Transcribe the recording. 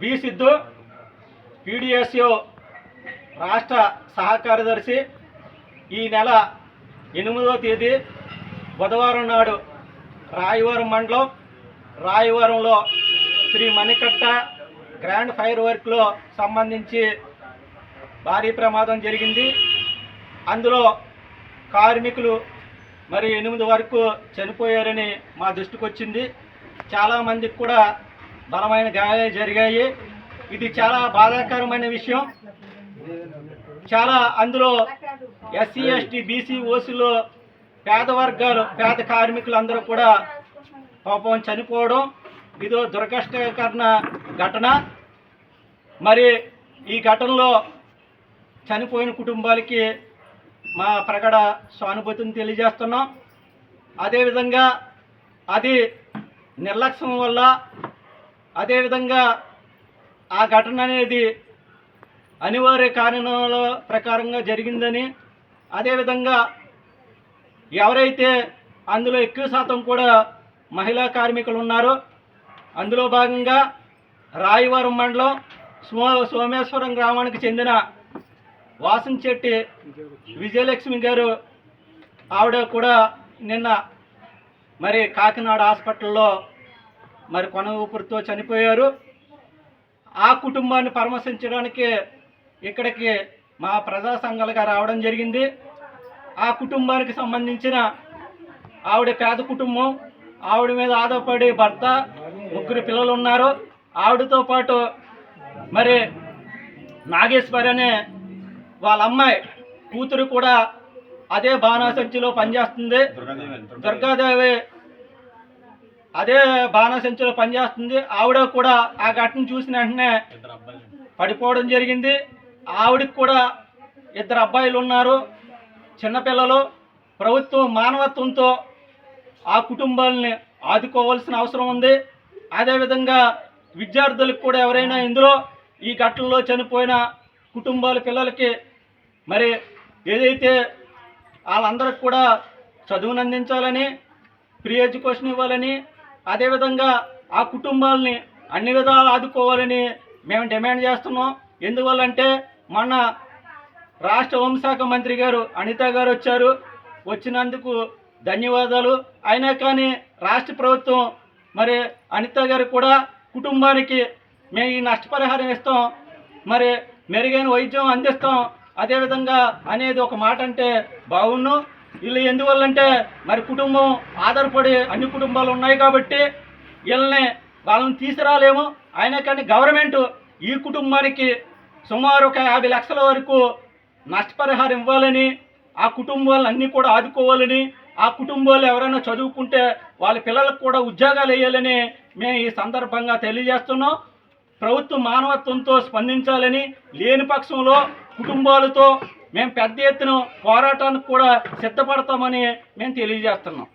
B Siddhu PDSU రాష్ట్ర సహకార్యదర్శి ఈ నెల ఎనిమిదవ తేదీ బుధవారం నాడు రాయవరం మండలం రాయవరంలో శ్రీ మణికట్ట గ్రాండ్ ఫైర్ వర్క్లో సంబంధించి భారీ ప్రమాదం జరిగింది. అందులో కార్మికులు మరి ఎనిమిది వరకు చనిపోయారని మా దృష్టికి వచ్చింది చాలామందికి కూడా బలమైన గాయాలు జరిగాయి. ఇది చాలా బాధాకరమైన విషయం. చాలా అందులో ఎస్సీ ఎస్టీ బీసీ ఓసీలో పేద వర్గాలు పేద కార్మికులు అందరూ కూడా పాపం చనిపోవడం. ఇదో దురకష్టకరణ ఘటన. మరి ఈ ఘటనలో చనిపోయిన కుటుంబాలకి మా ప్రగడ సానుభూతిని తెలియజేస్తున్నాం. అదేవిధంగా అది నిర్లక్ష్యం వల్ల అదేవిధంగా ఆ ఘటన అనేది అనివార్య కారణాల ప్రకారంగా జరిగిందని అదేవిధంగా ఎవరైతే అందులో ఎక్కువ శాతం కూడా మహిళా కార్మికులు ఉన్నారో అందులో భాగంగా రాయవరం మండలం సో సోమేశ్వరం గ్రామానికి చెందిన వాసంచెట్టి విజయలక్ష్మి గారు ఆవిడ కూడా నిన్న మరి కాకినాడ హాస్పిటల్లో మరి కొన ఊపిరితో చనిపోయారు. ఆ కుటుంబాన్ని పరామర్శించడానికి ఇక్కడికి మా ప్రజా సంఘాలుగా రావడం జరిగింది. ఆ కుటుంబానికి సంబంధించిన ఆవిడ పేద కుటుంబం ఆవిడ మీద ఆధారపడి భర్త ముగ్గురు పిల్లలు ఉన్నారు. ఆవిడతో పాటు మరి నాగేశ్వరి అనే వాళ్ళ అమ్మాయి కూతురు కూడా అదే బాణాసంచిలో పనిచేస్తుంది. దుర్గాదేవి అదే బాణాసంచిలో పనిచేస్తుంది. ఆవిడ కూడా ఆ ఘటన చూసిన వెంటనే పడిపోవడం జరిగింది. ఆవిడకి కూడా ఇద్దరు అబ్బాయిలు ఉన్నారు. చిన్నపిల్లలు. ప్రభుత్వం మానవత్వంతో ఆ కుటుంబాలని ఆదుకోవాల్సిన అవసరం ఉంది. అదేవిధంగా విద్యార్థులకు కూడా ఎవరైనా ఇందులో ఈ ఘటనలో చనిపోయిన కుటుంబాల పిల్లలకి మరి ఏదైతే వాళ్ళందరికి కూడా చదువును అందించాలని ఫ్రీ ఎడ్యుకేషన్ ఇవ్వాలని అదేవిధంగా ఆ కుటుంబాలని అన్ని విధాలు ఆదుకోవాలని మేము డిమాండ్ చేస్తున్నాం. ఎందువల్లంటే మొన్న రాష్ట్ర హోంశాఖ మంత్రి గారు అనిత గారు వచ్చారు. వచ్చినందుకు ధన్యవాదాలు. అయినా కానీ రాష్ట్ర ప్రభుత్వం మరి అనిత గారు కూడా కుటుంబానికి మేము ఈ నష్టపరిహారం ఇస్తాం. మరి మెరుగైన వైద్యం అందిస్తాం. అదేవిధంగా అనేది ఒక మాట అంటే బాగున్ను వీళ్ళు ఎందువల్లంటే మరి కుటుంబం ఆధారపడి అన్ని కుటుంబాలు ఉన్నాయి కాబట్టి వీళ్ళని వాళ్ళని తీసుకురాలేము. అయినా కానీ గవర్నమెంట్ ఈ కుటుంబానికి సుమారు ఒక యాభై లక్షల వరకు నష్టపరిహారం ఇవ్వాలని ఆ కుటుంబాలను అన్నీ కూడా ఆదుకోవాలని ఆ కుటుంబాలు ఎవరైనా చదువుకుంటే వాళ్ళ పిల్లలకు కూడా ఉద్యోగాలు వేయాలని మేము ఈ సందర్భంగా తెలియజేస్తున్నాం. ప్రభుత్వం మానవత్వంతో స్పందించాలని లేని పక్షంలో కుటుంబాలతో మేము పెద్ద ఎత్తున పోరాటానికి కూడా సిద్ధపడతామని మేము తెలియజేస్తున్నాం.